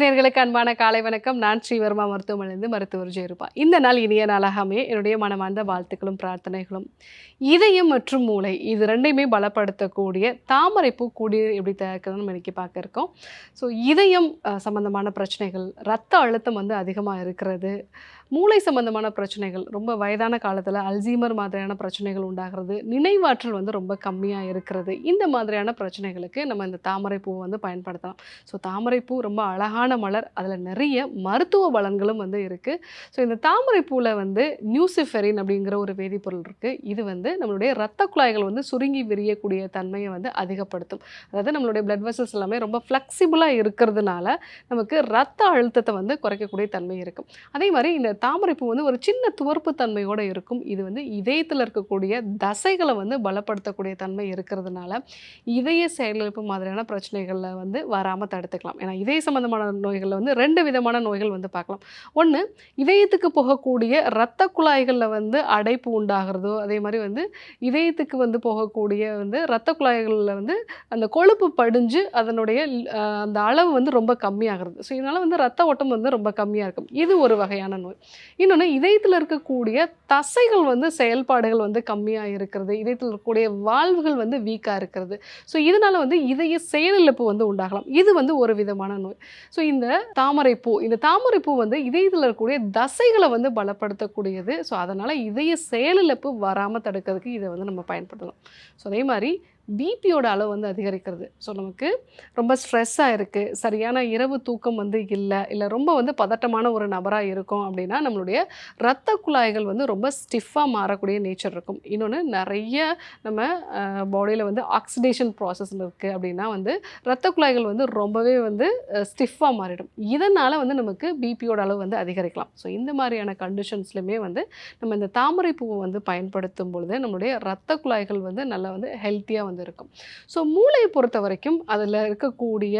நேர்களுக்கு அன்பான காலை வணக்கம். நான் ஸ்ரீவர்மா மருத்துவமனையிலிருந்து மருத்துவர் ஜெயருபா. இந்த நாள் இனிய நாளாகவே என்னுடைய மனமார்ந்த வாழ்த்துக்களும் பிரார்த்தனைகளும். இதயம் மற்றும் மூளை இது ரெண்டையுமே பலப்படுத்தக்கூடிய தாமரைப்பூ குடிநீர் எப்படி தயாரிக்கிறதுன்னு நம்ம இன்னைக்கு பார்க்க இருக்கோம். ஸோ இதயம் சம்மந்தமான சம்பந்தமான பிரச்சனைகள் ரத்த அழுத்தம் வந்து அதிகமாக இருக்கிறது. மூளை சம்பந்தமான பிரச்சனைகள் ரொம்ப வயதான காலத்தில் அல்சீமர் மாதிரியான பிரச்சனைகள் உண்டாகிறது நினைவாற்றல் வந்து ரொம்ப கம்மியாக இருக்கிறது. இந்த மாதிரியான பிரச்சனைகளுக்கு நம்ம இந்த தாமரைப்பூ வந்து பயன்படுத்தலாம். ஸோ தாமரைப்பூ ரொம்ப அழகான மலர் அதில் நிறைய மருத்துவ பலன்களும் வந்து இருக்குது ஸோ இந்த தாமரைப்பூவில் வந்து நியூசிஃபெரின் அப்படிங்கிற ஒரு வேதிப்பொருள் இருக்குது இது வந்து நம்மளுடைய ரத்த குழாய்கள் வந்து சுருங்கி விரியக்கூடிய தன்மையை வந்து அதிகப்படுத்தும். அதாவது நம்மளுடைய பிளட் வெசல்ஸ் எல்லாமே ரொம்ப ஃப்ளெக்சிபிளாக இருக்கிறதுனால நமக்கு ரத்த அழுத்தத்தை வந்து குறைக்கக்கூடிய தன்மை இருக்கும். அதே மாதிரி இந்த தாமரைப்பூ வந்து ஒரு சின்ன துவர்ப்பு தன்மையோடு இருக்கும். இது வந்து இதயத்தில் இருக்கக்கூடிய தசைகளை வந்து பலப்படுத்தக்கூடிய தன்மை இருக்கிறதுனால இதய செயலிழப்பு மாதிரியான பிரச்சனைகளில் வந்து வராமல் தடுத்துக்கலாம். ஏன்னா இதய சம்பந்தமான நோய்களில் வந்து ரெண்டு விதமான நோய்கள் வந்து பார்க்கலாம். ஒன்று இதயத்துக்கு போகக்கூடிய இரத்த குழாய்களில் வந்து அடைப்பு உண்டாகிறதோ அதே மாதிரி வந்து இதயத்துக்கு வந்து போகக்கூடிய வந்து இரத்த குழாய்களில் வந்து அந்த கொழுப்பு படிஞ்சு அதனுடைய அந்த அளவு வந்து ரொம்ப கம்மியாகிறது. ஸோ இதனால் வந்து ரத்த ஓட்டம் வந்து ரொம்ப கம்மியாக இருக்கும். இது ஒரு வகையான நோய். இன்னொன்று இதயத்தில் இருக்கக்கூடிய தசைகள் வந்து செயல்பாடுகள் வந்து கம்மியாக இருக்கிறது. இதயத்தில் இருக்கக்கூடிய வாழ்வுகள் வந்து வீக்காக இருக்கிறது. ஸோ இதனால் வந்து இதய செயலிழப்பு வந்து உண்டாகலாம். இது வந்து ஒரு விதமான நோய். ஸோ இந்த தாமரைப்பூ இந்த தாமரைப்பூ வந்து இதயத்தில் இருக்கக்கூடிய தசைகளை வந்து பலப்படுத்தக்கூடியது. ஸோ அதனால் இதய செயலிழப்பு வராமல் தடுக்கிறதுக்கு இதை வந்து நம்ம பயன்படுத்தலாம். ஸோ அதே மாதிரி பிபியோட அளவு வந்து அதிகரிக்கிறது. ஸோ நமக்கு ரொம்ப ஸ்ட்ரெஸ்ஸாக இருக்குது சரியான இரவு தூக்கம் வந்து இல்லை இல்லை ரொம்ப வந்து பதட்டமான ஒரு நபராக இருக்கும் அப்படின்னா நம்மளுடைய ரத்த குழாய்கள் வந்து ரொம்ப ஸ்டிஃபாக மாறக்கூடிய நேச்சர் இருக்கும். இன்னொன்று நிறைய நம்ம பாடியில் வந்து ஆக்சிடேஷன் ப்ராசஸ் இருக்குது அப்படின்னா வந்து ரத்த குழாய்கள் வந்து ரொம்பவே வந்து ஸ்டிஃபாக மாறிடும். இதனால் வந்து நமக்கு பிபியோட அளவு வந்து அதிகரிக்கலாம். ஸோ இந்த மாதிரியான கண்டிஷன்ஸ்லையுமே வந்து நம்ம இந்த தாமரை பூவை வந்து பயன்படுத்தும் பொழுது நம்மளுடைய ரத்த குழாய்கள் வந்து நல்லா வந்து ஹெல்த்தியாக வந்து இருக்கும் ஸோ மூளையை பொறுத்த வரைக்கும் அதில் இருக்கக்கூடிய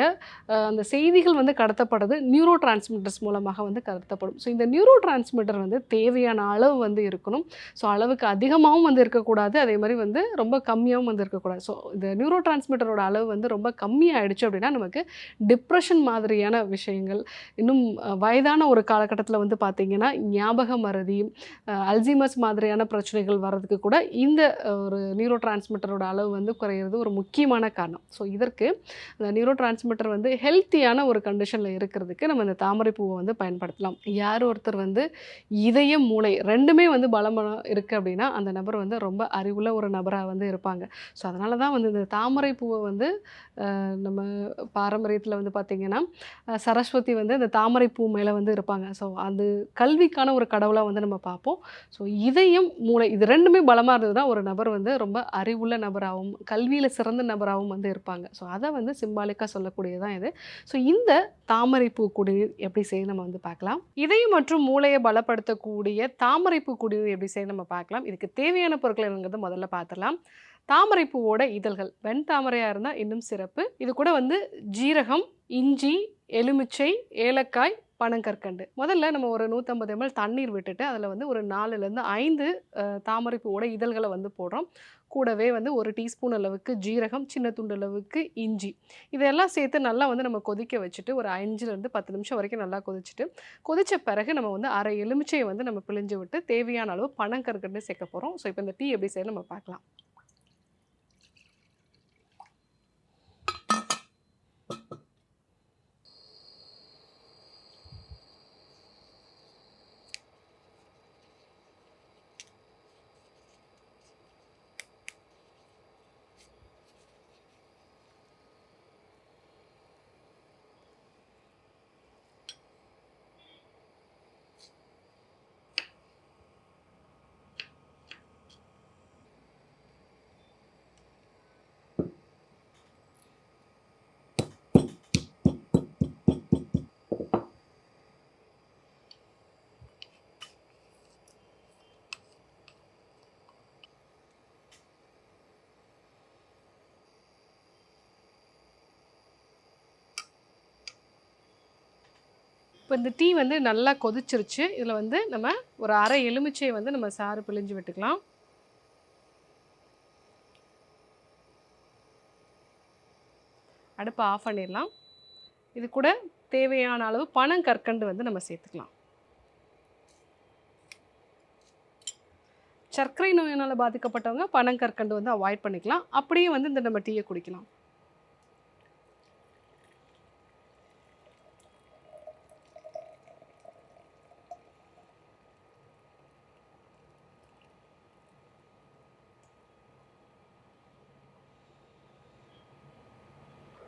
அந்த செய்திகள் வந்து கடத்தப்படுறது நியூரோ டிரான்ஸ்மிட்டர்ஸ் மூலமாக வந்து கடத்தப்படும். ஸோ இந்த நியூரோ டிரான்ஸ்மிட்டர் வந்து தேவையான அளவு வந்து இருக்கணும். ஸோ அளவுக்கு அதிகமாகவும் வந்து இருக்கக்கூடாது அதே மாதிரி வந்து ரொம்ப கம்மியாகவும் வந்து இருக்கக்கூடாது. ஸோ இந்த நியூரோ டிரான்ஸ்மிட்டரோட அளவு வந்து ரொம்ப கம்மியாகிடுச்சு அப்படின்னா நமக்கு டிப்ரெஷன் மாதிரியான விஷயங்கள் இன்னும் வயதான ஒரு காலகட்டத்தில் வந்து பார்த்திங்கன்னா ஞாபக மறதி அஹ், மாதிரியான பிரச்சனைகள் வர்றதுக்கு கூட இந்த ஒரு நியூரோ டிரான்ஸ்மிட்டரோட அளவு வந்து குறையிறது ஒரு முக்கியமான காரணம். ஸோ இதற்கு அந்த நியூரோ டிரான்ஸ்மிட்டர் வந்து ஹெல்த்தியான ஒரு கண்டிஷனில் இருக்கிறதுக்கு நம்ம இந்த தாமரை பூவை வந்து பயன்படுத்தலாம். யார் ஒருத்தர் வந்து இதயம் மூளை ரெண்டுமே வந்து பலமாக இருக்குது அப்படின்னா அந்த நபர் வந்து ரொம்ப அறிவுள்ள ஒரு நபராக வந்து இருப்பாங்க. ஸோ அதனால தான் வந்து இந்த தாமரை பூவை வந்து நம்ம பாரம்பரியத்தில் வந்து பார்த்திங்கன்னா சரஸ்வதி வந்து இந்த தாமரை பூ மேலே வந்து இருப்பாங்க. ஸோ அது கல்விக்கான ஒரு கடவுளாக வந்து நம்ம பார்ப்போம். ஸோ இதயம் மூளை இது ரெண்டுமே பலமாக இருந்ததுன்னா ஒரு நபர் வந்து ரொம்ப அறிவுள்ள நபராகவும் கல்வியில் சிறந்த நபராகவும் வந்து இருப்பாங்க. ஸோ அதை வந்து சிம்பாலிக்காக சொல்லக்கூடியதான் இது. ஸோ இந்த தாமரைப்பூ குடிநீர் எப்படி செய்ய நம்ம வந்து பார்க்கலாம். இதயம் மற்றும் மூளையை பலப்படுத்தக்கூடிய தாமரைப்பூ குடிநீர் எப்படி செய்ய நம்ம பார்க்கலாம். இதுக்கு தேவையான பொருட்கள் என்னங்கிறத முதல்ல பார்த்துடலாம். தாமரைப்பூவோட இதழ்கள். வெண் தாமரையாக இருந்தால் இன்னும் சிறப்பு. இது கூட வந்து ஜீரகம் இஞ்சி எலுமிச்சை ஏலக்காய் பனங்கற்கண்டு. முதல்ல நம்ம ஒரு நூற்றம்பது எம்எல் தண்ணீர் விட்டுட்டு அதில் வந்து ஒரு நாலுலேருந்து ஐந்து தாமரைப்பூவோட இதழ்களை வந்து போடுறோம். கூடவே வந்து ஒரு டீஸ்பூன் அளவுக்கு ஜீரகம் சின்ன துண்டு அளவுக்கு இஞ்சி. இதெல்லாம் சேர்த்து நல்லா வந்து நம்ம கொதிக்க வச்சுட்டு ஒரு அஞ்சுலேருந்து பத்து நிமிஷம் வரைக்கும் நல்லா கொதிச்சுட்டு கொதித்த பிறகு நம்ம வந்து அரை எலுமிச்சையை வந்து நம்ம பிழிஞ்சு விட்டு தேவையான அளவு பனங்கற்கண்டு சேர்க்க போகிறோம் ஸோ இப்போ இந்த டீ எப்படி செய்ய நம்ம பார்க்கலாம். இப்போ இந்த டீ வந்து நல்லா கொதிச்சிருச்சு. இதில் வந்து நம்ம ஒரு அரை எலுமிச்சையை வந்து நம்ம சாறு பிழிஞ்சு விட்டுக்கலாம். அடுப்பை ஆஃப் பண்ணிடலாம். இது கூட தேவையான அளவு பனங்கற்கண்டு வந்து நம்ம சேர்த்துக்கலாம். சர்க்கரை நோயினால் பாதிக்கப்பட்டவங்க பனங்கற்கண்டு வந்து அவாய்ட் பண்ணிக்கலாம். அப்படியே வந்து இந்த நம்ம டீயை குடிக்கலாம்.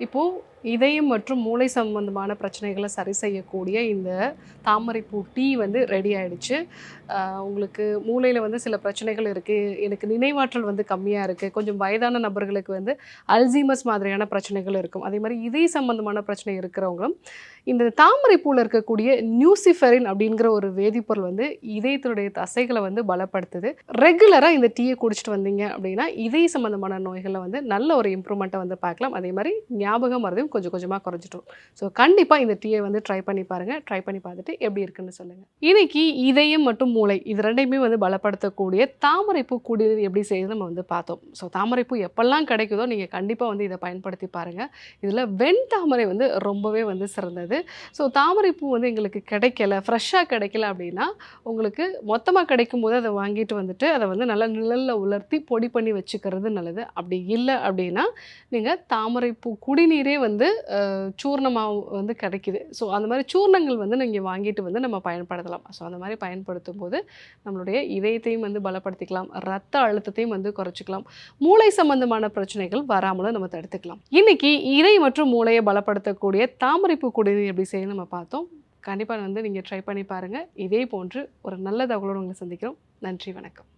இப்போது இதயம் மற்றும் மூளை சம்பந்தமான பிரச்சனைகளை சரி செய்யக்கூடிய இந்த தாமரைப்பூ டீ வந்து ரெடி ஆகிடுச்சு உங்களுக்கு மூளையில் வந்து சில பிரச்சனைகள் இருக்குது எனக்கு நினைவாற்றல் வந்து கம்மியாக இருக்குது கொஞ்சம் வயதான நபர்களுக்கு வந்து அல்சீமஸ் மாதிரியான பிரச்சனைகள் இருக்கும். அதே மாதிரி இதய சம்பந்தமான பிரச்சனை இருக்கிறவங்களும் இந்த தாமரைப்பூவில் இருக்கக்கூடிய நியூசிஃபெரின் அப்படிங்கிற ஒரு வேதிப்பொருள் வந்து இதயத்தினுடைய தசைகளை வந்து பலப்படுத்துது. ரெகுலராக இந்த டீயை குடிச்சிட்டு வந்தீங்க அப்படின்னா இதய சம்பந்தமான நோய்களில் வந்து நல்ல ஒரு இம்ப்ரூவ்மெண்ட்டை வந்து பார்க்கலாம். அதே மாதிரி ஞாபகம் வரதையும் கொஞ்சம் கொஞ்சமாக குறைஞ்சிட்டோம். ஸோ கண்டிப்பாக இந்த டீயை வந்து ட்ரை பண்ணி பாருங்கள் ட்ரை பண்ணி பார்த்துட்டு எப்படி இருக்குன்னு சொல்லுங்கள் இன்னைக்கு இதயம் மற்றும் மூளை இது ரெண்டையுமே வந்து பலப்படுத்தக்கூடிய தாமரைப்பூ குடிநீர் எப்படி செய்யுது நம்ம வந்து பார்த்தோம். ஸோ தாமரைப்பூ எப்பெல்லாம் கிடைக்குதோ நீங்கள் கண்டிப்பாக வந்து இதை பயன்படுத்தி பாருங்கள் இதில் வெண் தாமரை வந்து ரொம்பவே வந்து சிறந்தது. ஸோ தாமரைப்பூ வந்து எங்களுக்கு கிடைக்கல ஃப்ரெஷ்ஷாக கிடைக்கல அப்படின்னா உங்களுக்கு மொத்தமாக கிடைக்கும் போது அதை வாங்கிட்டு வந்துட்டு அதை வந்து நல்லா நிழலில் உலர்த்தி பொடி பண்ணி வச்சுக்கிறது நல்லது. அப்படி இல்லை அப்படின்னா நீங்கள் தாமரைப்பூ குடிநீரே வந்து வந்து சூர்ணமாக வந்து கிடைக்குது. ஸோ அந்த மாதிரி சூர்ணங்கள் வந்து நீங்கள் வாங்கிட்டு வந்து நம்ம பயன்படுத்தலாம். ஸோ அந்த மாதிரி பயன்படுத்தும் போது நம்மளுடைய இதயத்தையும் வந்து பலப்படுத்திக்கலாம். ரத்த அழுத்தத்தையும் வந்து குறைச்சிக்கலாம். மூளை சம்பந்தமான பிரச்சனைகள் வராமலும் நம்ம தடுத்துக்கலாம். இன்றைக்கி இதை மற்றும் மூளையை பலப்படுத்தக்கூடிய தாமரைப்பு குடிநீர் எப்படி செய்ய நம்ம பார்த்தோம். கண்டிப்பாக வந்து நீங்கள் ட்ரை பண்ணி பாருங்கள் இதே போன்று ஒரு நல்ல தகவலோடு உங்களை சந்திக்கிறோம். நன்றி வணக்கம்.